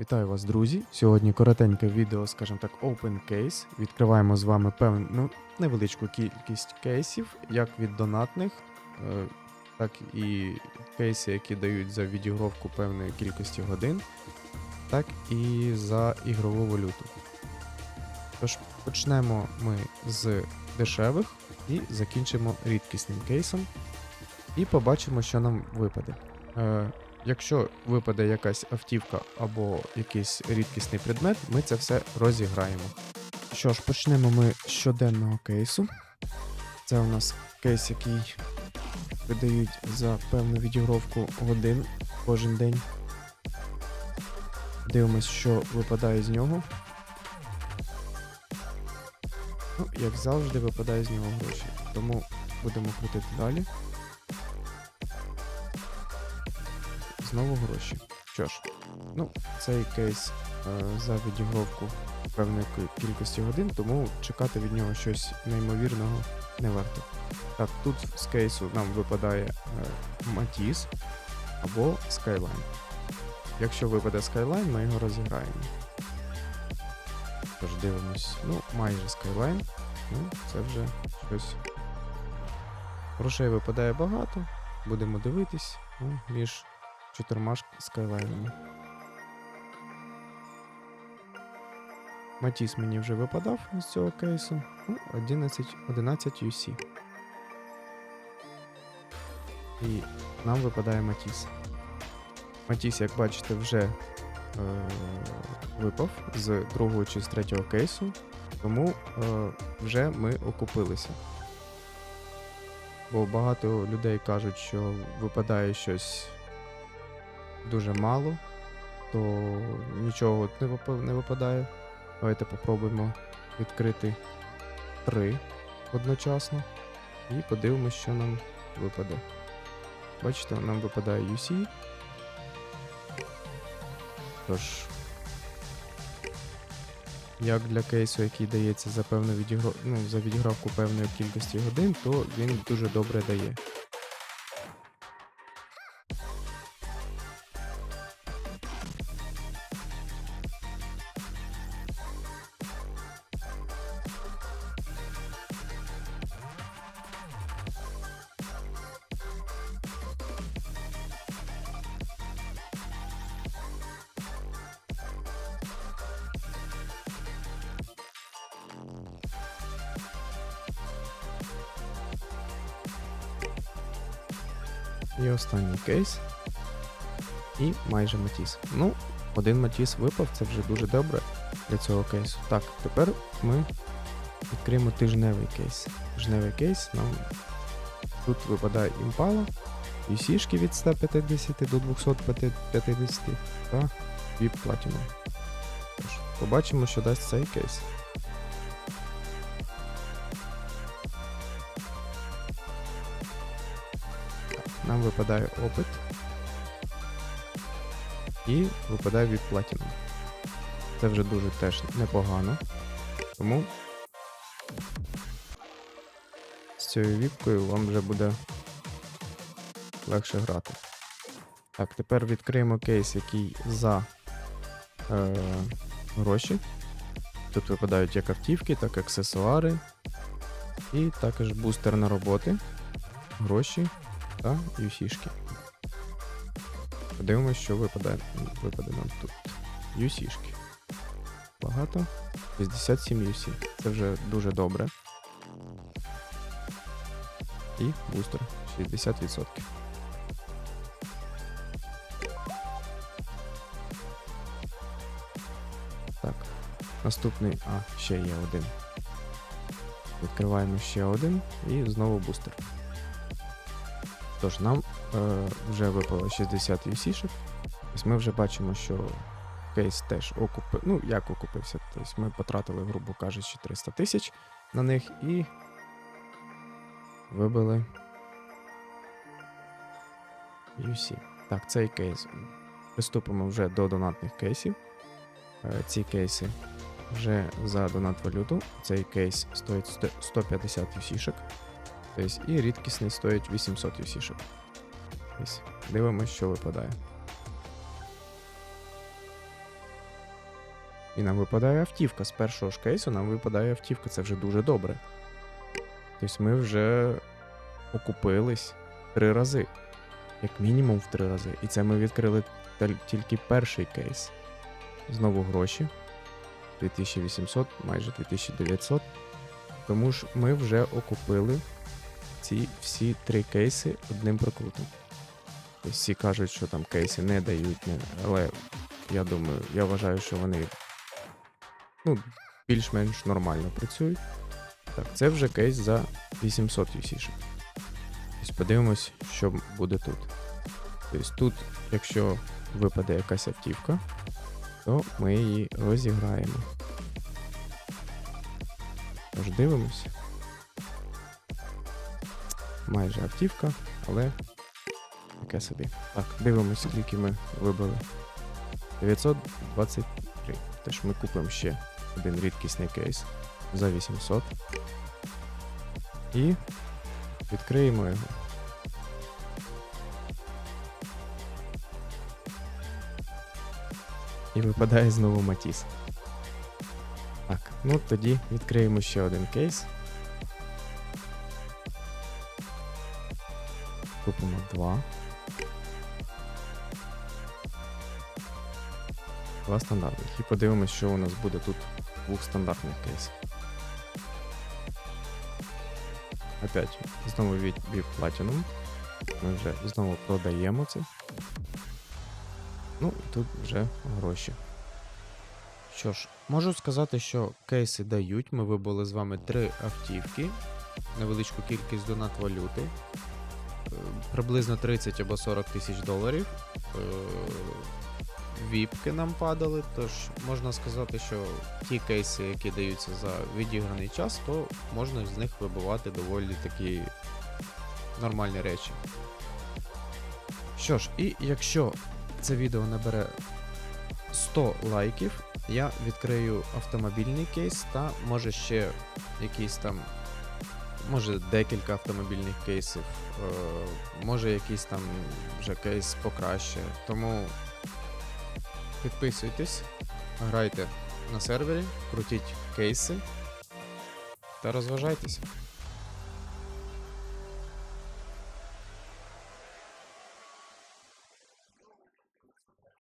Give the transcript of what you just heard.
Вітаю вас, друзі! Сьогодні коротеньке відео, скажімо так, open case. Відкриваємо з вами певну ну, невеличку кількість кейсів, як від донатних, е, так і кейси, які дають за відігровку певної кількості годин, так і за ігрову валюту. Тож почнемо ми з дешевих і закінчимо рідкісним кейсом. І побачимо, що нам випаде. Е, Якщо випаде якась автівка або якийсь рідкісний предмет, ми це все розіграємо. Що ж, почнемо ми з щоденного кейсу. Це у нас кейс, який видають за певну відігровку годин кожен день. Дивимось, що випадає з нього. Ну, як завжди, випадає з нього гроші. Тому будемо крутити далі. Знову гроші. Що ж, ну, цей кейс е, за відігровку певної кількості годин, тому чекати від нього щось неймовірного не варто. Так, тут з кейсу нам випадає е, Матіс або Skyline. Якщо випаде Skyline, ми його розіграємо. Тож дивимось, ну, майже Skyline. Ну, це вже щось. Грошей випадає багато. Будемо дивитись ну, між чотирма скайлайнами. Матіс мені вже випадав з цього кейсу. Ну, 11, 11 UC. І нам випадає Матіс. Матіс, як бачите, вже випав з другого чи з третього кейсу, тому е- вже ми окупилися. Бо багато людей кажуть, що випадає щось дуже мало, то нічого не, випа- не випадає. Давайте попробуємо відкрити три одночасно і подивимось, що нам випаде. Бачите, нам випадає UC. Тож, як для кейсу, який дається за певну відіграв... ну, за відігравку певної кількості годин, то він дуже добре дає. І останній кейс. І майже Матіс. Ну, один Матіс випав, це вже дуже добре для цього кейсу. Так, тепер ми відкриємо тижневий кейс. Тижневий кейс нам тут випадає імпала, UC-шки від 150 до 250 та VIP Platinum. Побачимо, що дасть цей кейс. Нам випадає опит. І випадає від Platinum. Це вже дуже теж непогано. Тому з цією віпкою вам вже буде легше грати. Так, тепер відкриємо кейс, який за е, гроші. Тут випадають як автівки, так і аксесуари. І також бустер на роботи, гроші та UC-шки. Подивимось, що випадає, випаде нам тут. UC-шки. Багато. 67 UC. Це вже дуже добре. І бустер 60%. Так. Наступний. А, ще є один. Відкриваємо ще один і знову бустер. Тож нам е, вже випало 60 UC-шок. Ось ми вже бачимо, що кейс теж окупив. Ну, як окупився? Тобто ми потратили, грубо кажучи, 300 тисяч на них і вибили UC. Так, цей кейс. Приступимо вже до донатних кейсів. Е, ці кейси вже за донат валюту. Цей кейс стоїть 150 UC-шок. Тобто, і рідкісний стоїть 800 юсішок. Ось, дивимось, що випадає. І нам випадає автівка. З першого ж кейсу нам випадає автівка. Це вже дуже добре. Тобто ми вже окупились три рази. Як мінімум в три рази. І це ми відкрили тільки перший кейс. Знову гроші. 2800, майже 2900. Тому ж ми вже окупили ці всі три кейси одним прокрутом. Тобто всі кажуть, що там кейси не дають, не... але я думаю, я вважаю, що вони ну, більш-менш нормально працюють. Так, це вже кейс за 800 UC. Тобто подивимось, що буде тут. Тобто тут, якщо випаде якась автівка, то ми її розіграємо. Тож дивимось. Майже автівка, але таке собі. Так, дивимось, скільки ми вибили. 923. Тож ми купимо ще один рідкісний кейс за 800. І відкриємо його. І випадає знову Матіс. Так, ну тоді відкриємо ще один кейс. Купимо два. Два стандартних. І подивимось, що у нас буде тут двох стандартних кейсах. Опять знову від Platinum. Ми вже знову продаємо це. Ну, і тут вже гроші. Що ж, можу сказати, що кейси дають. Ми вибули з вами три автівки, невеличку кількість донат валюти, приблизно 30 або 40 тисяч доларів. Е, Віпки нам падали, тож можна сказати, що ті кейси, які даються за відіграний час, то можна з них вибивати доволі такі нормальні речі. Що ж, і якщо це відео набере 100 лайків, я відкрию автомобільний кейс та може ще якийсь там, може декілька автомобільних кейсів, е, може якийсь там вже кейс покраще. Тому підписуйтесь, грайте на сервері, крутіть кейси та розважайтеся.